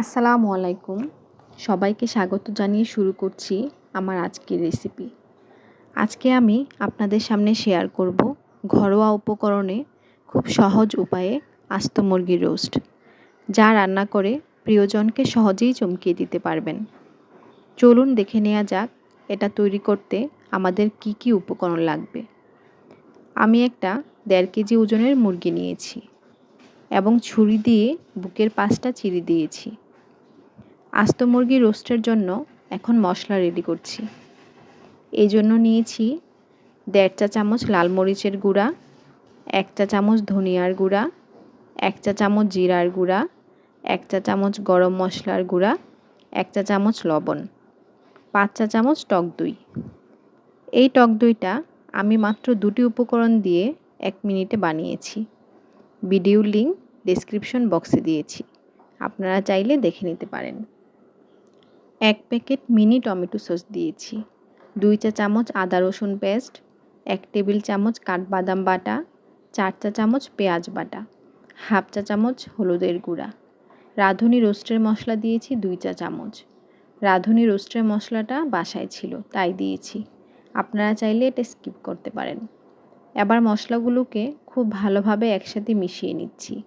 আসসালামু আলাইকুম। সবাইকে স্বাগত জানিয়ে শুরু করছি আমার আজকের রেসিপি আজকে আমি আপনাদের সামনে শেয়ার করব ঘরোয়া উপকরণে খুব সহজ উপায়ে আস্ত মুরগির রোস্ট যা রান্না করে প্রিয়জনকে সহজেই চমকিয়ে দিতে পারবেন। চলুন দেখে নেওয়া যাক এটা তৈরি করতে আমাদের কি কি উপকরণ লাগবে। আমি একটা দেড় কেজি ওজনের মুরগি নিয়েছি এবং ছুরি দিয়ে বুকের পাশটা চিড়ে দিয়েছি। আস্ত মুরগি রোস্টের জন্য এখন মশলা রেডি করছি। এই জন্য নিয়েছি দেড় চা চামচ লাল মরিচের গুঁড়া, এক চা চামচ ধনিয়ার গুঁড়া, এক চা চামচ জিরার গুঁড়া, এক চা চামচ গরম মশলার গুঁড়া, এক চা চামচ লবণ, পাঁচ চা চামচ টক দই। এই টক দইটা আমি মাত্র দুটি উপকরণ দিয়ে এক মিনিটে বানিয়েছি। ভিডিও লিঙ্ক ডিসক্রিপশন বক্সে দিয়েছি। আপনারা চাইলে দেখে নিতে পারেন। এক প্যাকেট মিনি টমেটো সস দিয়েছি। দুই চা চামচ আদা রসুন পেস্ট, এক টেবিল চামচ কাঠবাদাম বাটা, চার চা চামচ পেঁয়াজ বাটা, হাফ চা চামচ হলুদের গুঁড়া। রাঁধুনি রোস্টের মশলা দিয়েছি দুই চা চামচ। রাঁধুনি রোস্টের মশলাটা বাসায় ছিল, তাই দিয়েছি। আপনারা চাইলে এটা স্কিপ করতে পারেন। এবার মশলাগুলোকে খুব ভালোভাবে একসাথে মিশিয়ে নিচ্ছি।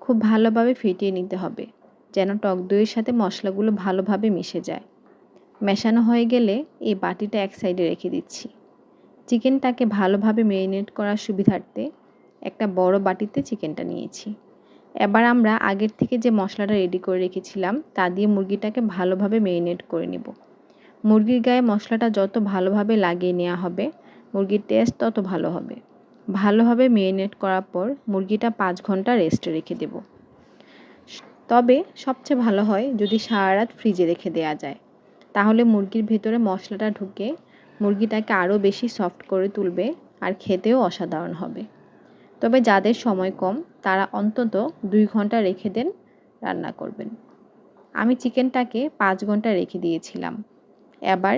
খুব ভালোভাবে ফেটিয়ে নিতে হবে। যেন টক দইয়ের সাথে মশলাগুলো ভালোভাবে মিশে যায়। মেশানো হয়ে গেলে এই বাটিটা এক সাইডে রেখে দিচ্ছি। চিকেনটাকে ভালোভাবে ম্যারিনেট করার সুবিধার্থে একটা বড় বাটিতে চিকেনটা নিয়েছি। এবার আমরা আগের থেকে যে মশলাটা রেডি করে রেখেছিলাম, তা দিয়ে মুরগিটাকে ভালোভাবে ম্যারিনেট করে নেব। মুরগির গায়ে মশলাটা যত ভালোভাবে লাগিয়ে নেওয়া হবে, মুরগির টেস্ট তত ভালো হবে। ভালোভাবে ম্যারিনেট করার পর মুরগিটা পাঁচ ঘণ্টা রেস্টে রেখে দেব। তবে সবচেয়ে ভালো হয় যদি সারা রাত ফ্রিজে রেখে দেওয়া যায়। তাহলে মুরগির ভেতরে মশলাটা ঢুকে মুরগিটাকে আরও বেশি সফট করে তুলবে আর খেতেও অসাধারণ হবে। তবে যাদের সময় কম, তারা অন্তত দুই ঘণ্টা রেখে দেন, রান্না করবেন। আমি চিকেনটাকে পাঁচ ঘণ্টা রেখে দিয়েছিলাম। এবার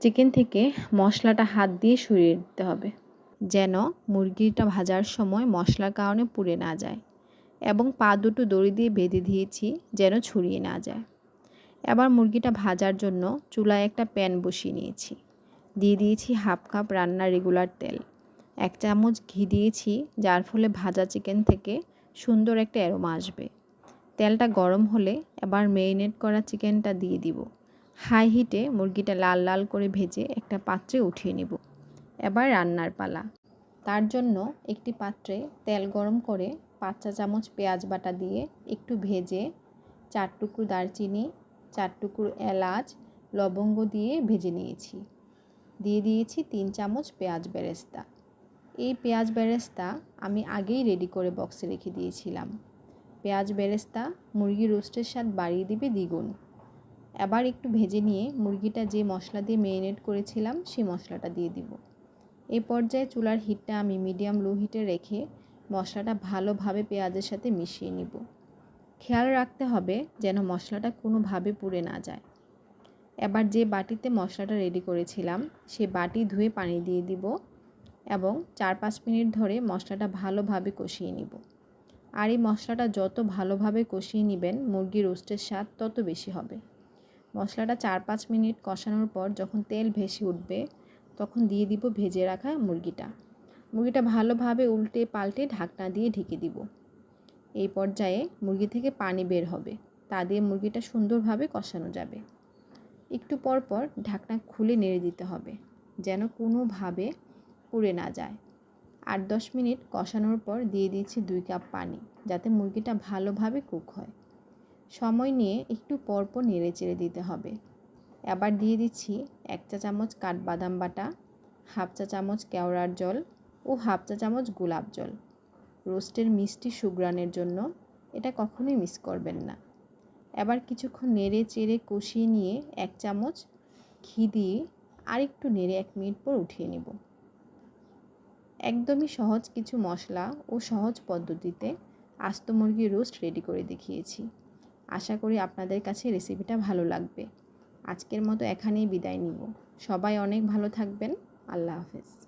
চিকেন থেকে মশলাটা হাত দিয়ে সরিয়ে দিতে হবে, যেন মুরগিটা ভাজার সময় মশলার কারণে পুড়ে না যায়। এবং পা দুটো দড়ি দিয়ে বেঁধে দিয়েছি যেন ছড়িয়ে না যায়। এবার মুরগিটা ভাজার জন্য চুলায় একটা প্যান বসিয়ে নিয়েছি। দিয়ে দিয়েছি হাফ কাপ রান্নার রেগুলার তেল। এক চামচ ঘি দিয়েছি, যার ফলে ভাজা চিকেন থেকে সুন্দর একটা অ্যারোমা আসবে। তেলটা গরম হলে এবার মেরিনেট করা চিকেনটা দিয়ে দিব। হাই হিটে মুরগিটা লাল লাল করে ভেজে একটা পাত্রে উঠিয়ে নেব। এবার রান্নার পালা। তার জন্য একটি পাত্রে তেল গরম করে পাঁচ চা চামচ পেঁয়াজ বাটা দিয়ে একটু ভেজে চার টুকরো দারচিনি, চার টুকরো এলাচ, লবঙ্গ দিয়ে ভেজে নিয়েছি। দিয়ে দিয়েছি তিন চামচ পেঁয়াজ বেরেস্তা। এই পেঁয়াজ বেরেস্তা আমি আগেই রেডি করে বক্সে রেখে দিয়েছিলাম। পেঁয়াজ বেরেস্তা মুরগি রোস্টের স্বাদ বাড়িয়ে দিবে দ্বিগুণ। এবার একটু ভেজে নিয়ে মুরগিটা যে মশলা দিয়ে মেরিনেট করেছিলাম, সেই মশলাটা দিয়ে দিব। এই পর্যায়ে চুলার হিটটা আমি মিডিয়াম লো হিটে রেখে মশলাটা ভালোভাবে পেঁয়াজের সাথে মিশিয়ে নিব। খেয়াল রাখতে হবে যেন মশলাটা কোনোভাবে পুড়ে না যায়। এবার যে বাটিতে মশলাটা রেডি করেছিলাম, সে বাটি ধুয়ে পানি দিয়ে দিব এবং চার পাঁচ মিনিট ধরে মশলাটা ভালোভাবে কষিয়ে নিব। আর এই মশলাটা যত ভালোভাবে কষিয়ে নেবেন, মুরগির রোস্টের স্বাদ তত বেশি হবে। মশলাটা চার পাঁচ মিনিট কষানোর পর যখন তেল ভেসে উঠবে, তখন দিয়ে দিব ভেজে রাখা মুরগিটা। মুরগিটা ভালোভাবে উল্টে পাল্টে ঢাকনা দিয়ে ঢেকে দিব। এই পর্যায়ে মুরগি থেকে পানি বের হবে। তা দিয়ে মুরগিটা সুন্দরভাবে কষানো যাবে। একটু পর পর ঢাকনা খুলে নেড়ে দিতে হবে, যেন কোনোভাবে পুড়ে না যায়। আট দশ মিনিট কষানোর পর দিয়ে দিয়েছি দুই কাপ পানি, যাতে মুরগিটা ভালোভাবে কুক হয়। সময় নিয়ে একটু পরপর নেড়ে চেড়ে দিতে হবে। এবার দিয়ে দিচ্ছি এক চা চামচ কাঠবাদাম বাটা, হাফ চা চামচ কেওড়ার জল ও হাফ চা চামচ গোলাপ জল। রোস্টের মিষ্টি সুগ্রানের জন্য এটা কখনোই মিস করবেন না। এবার কিছুক্ষণ নেড়ে চেড়ে কষিয়ে নিয়ে এক চামচ ঘি দিয়ে আরেকটু নেড়ে এক মিনিট পর উঠিয়ে নেব। একদমই সহজ কিছু মশলা ও সহজ পদ্ধতিতে আস্ত মুরগির রোস্ট রেডি করে দেখিয়েছি। আশা করি আপনাদের কাছে রেসিপিটা ভালো লাগবে। আজকের মতো এখানেই বিদায় নিব। সবাই অনেক ভালো থাকবেন। আল্লাহ হাফেজ।